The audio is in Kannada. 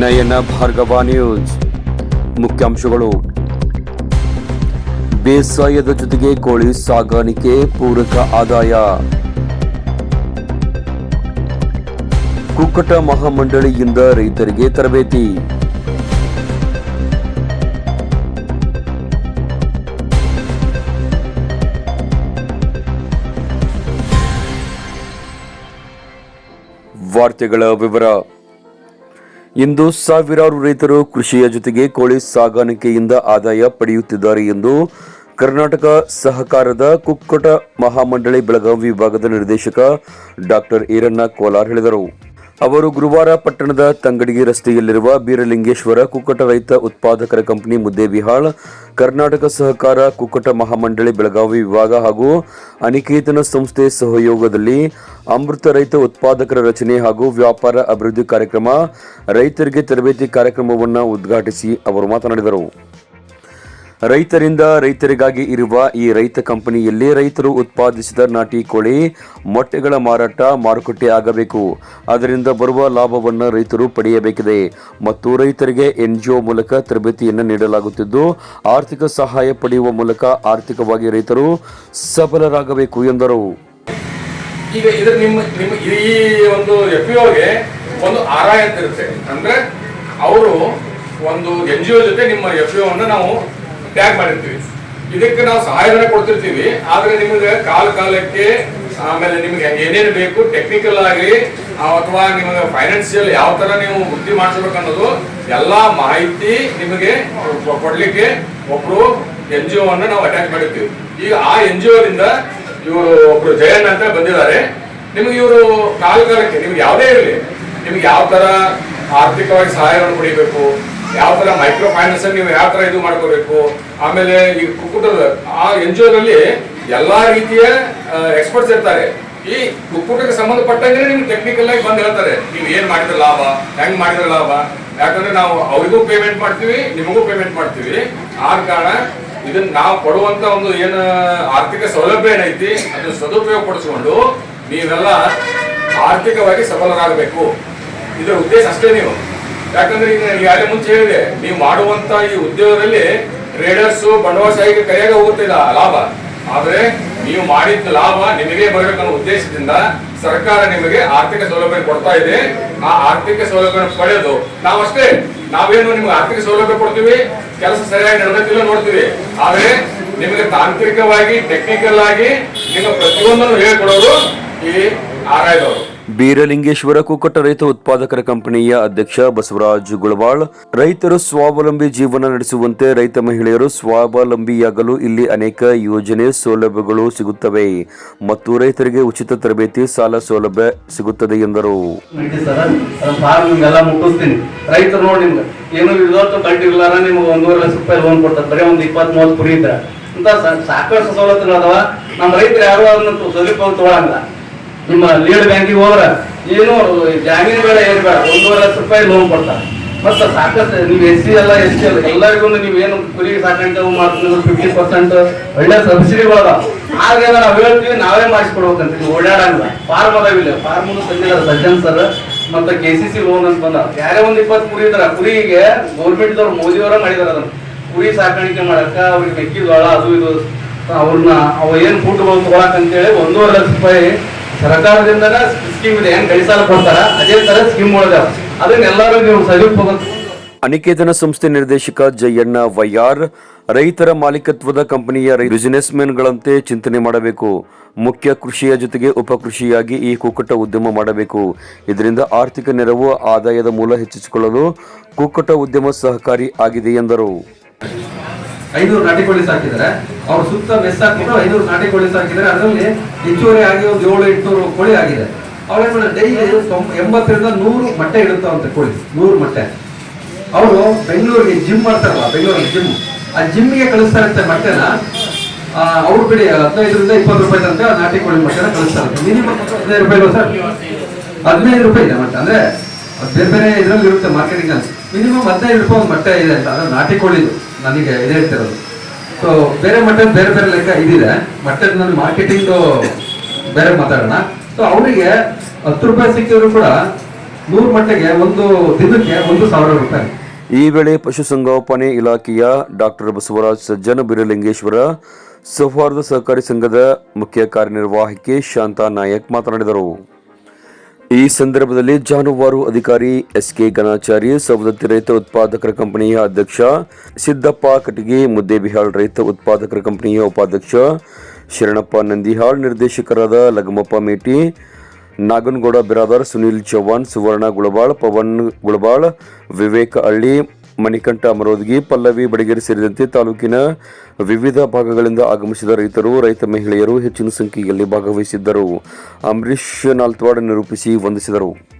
ನಯನ ಭಾರ್ಗವ ನ್ಯೂಸ್ ಮುಖ್ಯಾಂಶಗಳು. ಬೇಸಾಯದ ಜೊತೆಗೆ ಕೋಳಿ ಸಾಗಾಣಿಕೆ ಪೂರಕ ಆದಾಯ. ಕುಕ್ಕಟ ಮಹಾಮಂಡಳಿಯಿಂದ ರೈತರಿಗೆ ತರಬೇತಿ. ವಾರ್ತೆಗಳ ವಿವರ. ಇಂದು ಸಾವಿರಾರು ರೈತರು ಕೃಷಿಯ ಜೊತೆಗೆ ಕೋಳಿ ಸಾಗಾಣಿಕೆಯಿಂದ ಆದಾಯ ಪಡೆಯುತ್ತಿದ್ದಾರೆ ಎಂದು ಕರ್ನಾಟಕ ಸಹಕಾರದ ಕುಕ್ಕಟ ಮಹಾಮಂಡಳಿ ಬೆಳಗಾವಿ ವಿಭಾಗದ ನಿರ್ದೇಶಕ ಡಾಕ್ಟರ್ ಈರಣ್ಣ ಕೋಲಾರ್ ಹೇಳಿದರು. ಅವರು ಗುರುವಾರ ಪಟ್ಟಣದ ತಂಗಡಿಗಿ ರಸ್ತೆಯಲ್ಲಿರುವ ಬೀರಲಿಂಗೇಶ್ವರ ಕುಕ್ಕಟ ರೈತ ಉತ್ಪಾದಕರ ಕಂಪನಿ ಮುದ್ದೇಬಿಹಾಳ್ ಕರ್ನಾಟಕ ಸಹಕಾರ ಕುಕ್ಕಟ ಮಹಾಮಂಡಳಿ ಬೆಳಗಾವಿ ವಿಭಾಗ ಹಾಗೂ ಅನಿಕೇತನ ಸಂಸ್ಥೆ ಸಹಯೋಗದಲ್ಲಿ ಅಮೃತ ರೈತ ಉತ್ಪಾದಕರ ರಚನೆ ಹಾಗೂ ವ್ಯಾಪಾರ ಅಭಿವೃದ್ಧಿ ಕಾರ್ಯಕ್ರಮ, ರೈತರಿಗೆ ತರಬೇತಿ ಕಾರ್ಯಕ್ರಮವನ್ನು ಉದ್ಘಾಟಿಸಿ ಅವರು ಮಾತನಾಡಿದರು. ರೈತರಿಂದ ರೈತರಿಗಾಗಿ ಇರುವ ಈ ರೈತ ಕಂಪನಿಯಲ್ಲಿ ರೈತರು ಉತ್ಪಾದಿಸಿದ ನಾಟಿ ಕೋಳಿ, ಮೊಟ್ಟೆಗಳ ಮಾರಾಟ ಮಾರುಕಟ್ಟೆ ಆಗಬೇಕು. ಅದರಿಂದ ಬರುವ ಲಾಭವನ್ನು ರೈತರು ಪಡೆಯಬೇಕಿದೆ. ಮತ್ತು ರೈತರಿಗೆ ಎನ್ಜಿಒ ಮೂಲಕ ತರಬೇತಿಯನ್ನು ನೀಡಲಾಗುತ್ತಿದ್ದು, ಆರ್ಥಿಕ ಸಹಾಯ ಪಡೆಯುವ ಮೂಲಕ ಆರ್ಥಿಕವಾಗಿ ರೈತರು ಸಬಲರಾಗಬೇಕು ಎಂದರು. ಈಗ ನಿಮ್ಮ ಈ ಒಂದು ಎಫ್ ಒಂದು ಇರುತ್ತೆ. ಅಂದ್ರೆ, ಅವರು ಒಂದು ಎನ್ ಜಿ ಒ ಜೊತೆ ನಿಮ್ಮ ಎಫ್ ಅನ್ನು ನಾವು ಟ್ಯಾಗ್ ಮಾಡಿರ್ತೀವಿ. ಇದಕ್ಕೆ ನಾವು ಸಹಾಯಧನ ಕೊಡ್ತಿರ್ತೀವಿ. ಆದ್ರೆ ನಿಮಗೆ ಕಾಲ ಕಾಲಕ್ಕೆ, ಆಮೇಲೆ ನಿಮಗೆ ಏನೇನು ಬೇಕು ಟೆಕ್ನಿಕಲ್ ಆಗಲಿ, ಅಥವಾ ನಿಮಗೆ ಫೈನಾನ್ಸಿಯಲ್ ಯಾವ ತರ ನೀವು ವೃದ್ಧಿ ಅನ್ನೋದು ಎಲ್ಲಾ ಮಾಹಿತಿ ನಿಮಗೆ ಕೊಡ್ಲಿಕ್ಕೆ ಒಬ್ರು ಎನ್ ಜಿ ಅನ್ನ ನಾವು ಅಟ್ಯಾಚ್ ಮಾಡಿರ್ತೀವಿ. ಈಗ ಆ ಎನ್ ಜಿ ಓದಿಂದ ಇವರು ಒಬ್ರು ಜಯಣ್ಣ ಅಂತ ಬಂದಿದ್ದಾರೆ. ನಿಮಗೆ ಇವರು ಕಾಲ ಕಾಲಕ್ಕೆ ನಿಮ್ಗೆ ಯಾವುದೇ ಇರಲಿ, ನಿಮ್ಗೆ ಯಾವ ತರ ಆರ್ಥಿಕವಾಗಿ ಸಹಾಯವನ್ನು ಪಡಿಬೇಕು ಯಾವ ತರ ಮೈಕ್ರೋ ಫೈನಾನ್ಸ್ ನೀವು ಯಾವ ತರ ಇದು ಮಾಡ್ಕೋಬೇಕು? ಆಮೇಲೆ ಈ ಕುಕ್ಕುಟದ, ಆ ಎನ್ ಜಿ ಓದಲ್ಲಿ ಎಲ್ಲಾ ರೀತಿಯ ಎಕ್ಸ್ಪರ್ಟ್ಸ್ ಇರ್ತಾರೆ. ಈ ಕುಕ್ಕುಟಕ್ಕೆ ಸಂಬಂಧಪಟ್ಟಂಗೆ ನಿಮ್ಗೆ ಟೆಕ್ನಿಕಲ್ ಆಗಿ ಬಂದು ಹೇಳ್ತಾರೆ. ನೀವು ಏನ್ ಮಾಡಿದ್ರೆ ಲಾಭ? ಹೆಂಗ್ ಮಾಡಿದ್ರೆ ಲಾಭ? ಯಾಕಂದ್ರೆ ನಾವು ಅವರಿಗೂ ಪೇಮೆಂಟ್ ಮಾಡ್ತೀವಿ, ನಿಮಗೂ ಪೇಮೆಂಟ್ ಮಾಡ್ತೀವಿ. ಆ ಕಾರಣ ಇದನ್ನ ನಾವು ಕೊಡುವಂತ ಒಂದು ಏನು ಆರ್ಥಿಕ ಸೌಲಭ್ಯ ಏನೈತಿ, ಅದನ್ನ ಸದುಪಯೋಗ ಪಡಿಸ್ಕೊಂಡು ನೀವೆಲ್ಲ ಆರ್ಥಿಕವಾಗಿ ಸಫಲರಾಗಬೇಕು ಇದರ ಉದ್ದೇಶ ಅಷ್ಟೇ ನೀವು. ಯಾಕಂದ್ರೆ ಈಗ ಈಗಾಗಲೇ ಮುಂಚೆ ಹೇಳಿದೆ ನೀವು ಮಾಡುವಂತ ಈ ಉದ್ಯೋಗದಲ್ಲಿ ಟ್ರೇಡರ್ಸ್ ಬಂಡವಾಳಶಾಹಿಗೆ ಕೈಯಾಗ ಹೋಗುತ್ತಿಲ್ಲ ಲಾಭ. ಆದ್ರೆ ನೀವು ಮಾಡಿದ ಲಾಭ ನಿಮಗೆ ಬರಬೇಕನ್ನೋ ಉದ್ದೇಶದಿಂದ ಸರ್ಕಾರ ನಿಮಗೆ ಆರ್ಥಿಕ ಸೌಲಭ್ಯ ಕೊಡ್ತಾ ಇದೆ. ಆ ಆರ್ಥಿಕ ಸೌಲಭ್ಯ ಪಡೆಯೋದು ನಾವಷ್ಟೇ, ನಾವೇನು ನಿಮ್ಗೆ ಆರ್ಥಿಕ ಸೌಲಭ್ಯ ಕೊಡ್ತೀವಿ, ಕೆಲಸ ಸರಿಯಾಗಿ ನಡೆದಿಲ್ಲ ನೋಡ್ತೀವಿ. ಆದ್ರೆ ನಿಮಗೆ ತಾಂತ್ರಿಕವಾಗಿ ಟೆಕ್ನಿಕಲ್ ಆಗಿ ನಿಮ್ಮ ಪ್ರತಿಯೊಂದನ್ನು ಹೇಳ್ಕೊಡೋದು ಈ ಬೀರಲಿಂಗೇಶ್ವರ ಕುಕ್ಕಟ ರೈತ ಉತ್ಪಾದಕರ ಕಂಪನಿಯ ಅಧ್ಯಕ್ಷ ಬಸವರಾಜ್ ಗುಳವಾಳ್ ರೈತರು ಸ್ವಾವಲಂಬಿ ಜೀವನ ನಡೆಸುವಂತೆ ರೈತ ಮಹಿಳೆಯರು ಸ್ವಾವಲಂಬಿಯಾಗಲು ಇಲ್ಲಿ ಅನೇಕ ಯೋಜನೆ ಸೌಲಭ್ಯಗಳು ಸಿಗುತ್ತವೆ ಮತ್ತು ರೈತರಿಗೆ ಉಚಿತ ತರಬೇತಿ ಸಾಲ ಸೌಲಭ್ಯ ಸಿಗುತ್ತದೆ ಎಂದರು. ನಡೀತಿ ನಮ್ಮ ಲೀಡ್ ಬ್ಯಾಂಕಿಗೆ ಹೋದ್ರ, ಏನು, ಜಾಮೀನು ಬೇಡ, ಏನು ಬೇಡ, ಒಂದೂವರೆ ಲಕ್ಷ ರೂಪಾಯಿ ಲೋನ್ ಕೊಡ್ತಾರೆ. ಮತ್ತೆ ಸಾಕಷ್ಟು, ನೀವು ಎಸ್ ಸಿ ಎಲ್ಲ ಎಸ್ ಸಿ ಎಲ್ಲ ಎಲ್ಲರಿಗೂ ನೀವು ಏನು ಕುರಿ ಸಾಕಾಣಿಕೆ ಮಾಡ್ತೀನಿ ಫಿಫ್ಟಿ ಪರ್ಸೆಂಟ್ ಒಳ್ಳೆ ಸಬ್ಸಿಡಿಗಳು ಆಗ ನಾವು ಹೇಳ್ತೀವಿ ನಾವೇ ಮಾಡಿಸ್ಕೊಡ್ಬೇಕಂತ ನೀವು ಓಡಾಡಂಗಿಲ್ಲ. ಫಾರ್ಮ್ ಅದಾವಿಲ್ಲ ಫಾರ್ಮ್ ತಂದಿಲ್ಲ ಸಜ್ಜನ್ ಸರ್ ಮತ್ತೆ ಕೆ ಸಿ ಸಿ ಲೋನ್ ಅಂತ ಬಂದ ಯಾರೇ ಒಂದು ಇಪ್ಪತ್ತು ಕುರಿ ಇದ್ರ ಕುರಿಗೆ ಗೌರ್ಮೆಂಟ್ದವ್ರು ಮೋದಿಯವರ ಮಾಡಿದಾರ ಅದನ್ನು. ಕುರಿ ಸಾಕಾಣಿಕೆ ಮಾಡಕ್ಕೆ ಅವ್ರಿಗೆ ಮೆಕ್ಕಿಜೋಳ, ಅದು ಇದು, ಅವ್ರನ್ನ ಅವ ಏನು ಫುಡ್ಗಳು ತಗೊಳಕ್ ಅಂತೇಳಿ ಒಂದೂವರೆ ಲಕ್ಷ ರೂಪಾಯಿ ಸರ್ಕಾರದಿಂದನ ಸ್ಕೀಮ್ ಇದೆ. ಹೆಂಗ್ ಅದೇ ತರ ಸ್ಕೀಮ್ ಅದನ್ನೆಲ್ಲರೂ ನೀವು ಸದುಪಯೋಗ ಅನಿಕೇತನ ಸಂಸ್ಥೆ ನಿರ್ದೇಶಕ ಜಯಣ್ಣ ವೈಆರ್ ರೈತರ ಮಾಲೀಕತ್ವದ ಕಂಪನಿಯ ಬಿಸಿನೆಸ್ ಗಳಂತೆ ಚಿಂತನೆ ಮಾಡಬೇಕು. ಮುಖ್ಯ ಕೃಷಿಯ ಜೊತೆಗೆ ಉಪಕೃಷಿಯಾಗಿ ಈ ಕುಕ್ಕಟ ಉದ್ಯಮ ಮಾಡಬೇಕು. ಇದರಿಂದ ಆರ್ಥಿಕ ನೆರವು ಆದಾಯದ ಮೂಲ ಹೆಚ್ಚಿಸಿಕೊಳ್ಳಲು ಕುಕ್ಕಟ ಉದ್ಯಮ ಸಹಕಾರಿ ಆಗಿದೆ ಎಂದರು. ಐನೂರು ನಾಟಿ ಕೋಳಿ ಸಾಕಿದ್ದಾರೆ. ಅವ್ರ ಸುತ್ತ ಮೆಸ್ ಹಾಕಿದ್ರು ಐನೂರು ನಾಟಿ ಕೋಳಿ ಸಾಕಿದ್ದಾರೆ. ಅದರಲ್ಲಿ ಹೆಚ್ಚುವರಿ ಆಗಿ ಒಂದು ಏಳು ಎಂಟುನೂರು ಕೋಳಿ ಆಗಿದೆ. ಅವ್ರೇನ್ ಮಾಡಿದ್ರೆ ಡೈಲಿ ಎಂಬತ್ತರಿಂದ ನೂರು ಮೊಟ್ಟೆ ಅಂತ ಕೋಳಿ. ನೂರು ಮೊಟ್ಟೆ. ಅವರು ಬೆಂಗಳೂರಿಗೆ ಜಿಮ್ ಮಾಡ್ತಾರಲ್ಲ ಬೆಂಗಳೂರಿಗೆ ಜಿಮ್ ಆ ಜಿಮ್ಗೆ ಕಳಿಸ್ತಾ ಮೊಟ್ಟೆನ. ಆ, ಅವ್ರು ಬಿಡಿ ಹದಿನೈದರಿಂದ ಇಪ್ಪತ್ತು ರೂಪಾಯಿ ತನಕ ನಾಟಿ ಕೋಳಿ ಮೊಟ್ಟೆನ ಇರುತ್ತೆ. ಮಿನಿಮಮ್ ಹದಿನೈದು ರೂಪಾಯಿ ಸರ್? ಹದಿನೈದು ರೂಪಾಯಿ ಇದೆ ಮತ್ತೆ ಅಂದ್ರೆ ಅದ್ ಬೇರೆ ಬೇರೆ ಇದ್ರಲ್ಲಿ ಇರುತ್ತೆ ಮಾರ್ಕೆಟಿಂಗ್ ಅಲ್ಲಿ. ಮಿನಿಮಮ್ ಹದಿನೈದು ರೂಪಾಯಿ ಒಂದು ಮಟ್ಟ ಇದೆ ಅಂತ ನಾಟಿ ಕೋಳಿದು ನನಗೆ ಇದೇ ಹೇಳ್ತಿರೋದು ಸೊ ಬೇರೆ ಮಟ್ಟದ ಬೇರೆ ಬೇರೆ ಲೆಕ್ಕ ಇದಿದೆ. ಮಟ್ಟದ ನನ್ನ ಮಾರ್ಕೆಟಿಂಗ್ ಬೇರೆ ಮಾತಾಡೋಣ. ಸೊ ಅವರಿಗೆ ಹತ್ತು ರೂಪಾಯಿ ಸಿಕ್ಕಿದ್ರು ಕೂಡ ನೂರು ಮಟ್ಟಿಗೆ ಒಂದು ದಿನಕ್ಕೆ ಒಂದು ಸಾವಿರ ರೂಪಾಯಿ. ಈ ವೇಳೆ ಪಶುಸಂಗೋಪನೆ ಇಲಾಖೆಯ ಡಾಕ್ಟರ್ ಬಸವರಾಜ್ ಸಜ್ಜನ, ಬಿರಲಿಂಗೇಶ್ವರ, ಸೌಹಾರ್ದ ಸಹಕಾರಿ ಸಂಘದ ಮುಖ್ಯ ಕಾರ್ಯನಿರ್ವಾಹಕಿ ಶಾಂತಾ ನಾಯಕ್ ಮಾತನಾಡಿದರು. ಈ ಸಂದರ್ಭದಲ್ಲಿ ಜಾನುವಾರು ಅಧಿಕಾರಿ ಎಸ್ ಕೆ ಗಣಾಚಾರಿ ಸವದತ್ತಿ ರೈತ ಉತ್ಪಾದಕರ ಕಂಪನಿಯ ಅಧ್ಯಕ್ಷ ಸಿದ್ದಪ್ಪ ಕಟಗಿ, ಮುದ್ದೇಬಿಹಾಳ್ ರೈತ ಉತ್ಪಾದಕರ ಕಂಪನಿಯ ಉಪಾಧ್ಯಕ್ಷ ಶರಣಪ್ಪ ನಂದಿಹಾಳ್, ನಿರ್ದೇಶಕರಾದ ಲಗಮಪ್ಪ ಮೇಟಿ, ನಾಗನಗೌಡ ಬಿರಾದರ್, ಸುನೀಲ್ ಚೌಹಾಣ್, ಸುವರ್ಣ ಗುಳಬಾಳ್, ಪವನ್ ಗುಳಬಾಳ್, ವಿವೇಕ ಹಳ್ಳಿ ಮಣಿಕಂಠ ಅಮರೋದ್ಗಿ ಪಲ್ಲವಿ, ಬಡಗೇರಿ ಸೇರಿದಂತೆ ತಾಲೂಕಿನ ವಿವಿಧ ಭಾಗಗಳಿಂದ ಆಗಮಿಸಿದ ರೈತರು, ರೈತ ಮಹಿಳೆಯರು ಹೆಚ್ಚಿನ ಸಂಖ್ಯೆಯಲ್ಲಿ ಭಾಗವಹಿಸಿದ್ದರು. ಅಂಬರೀಶ್ ನಾಲ್ತವಾಡ ನಿರೂಪಿಸಿ ವಂದಿಸಿದರು.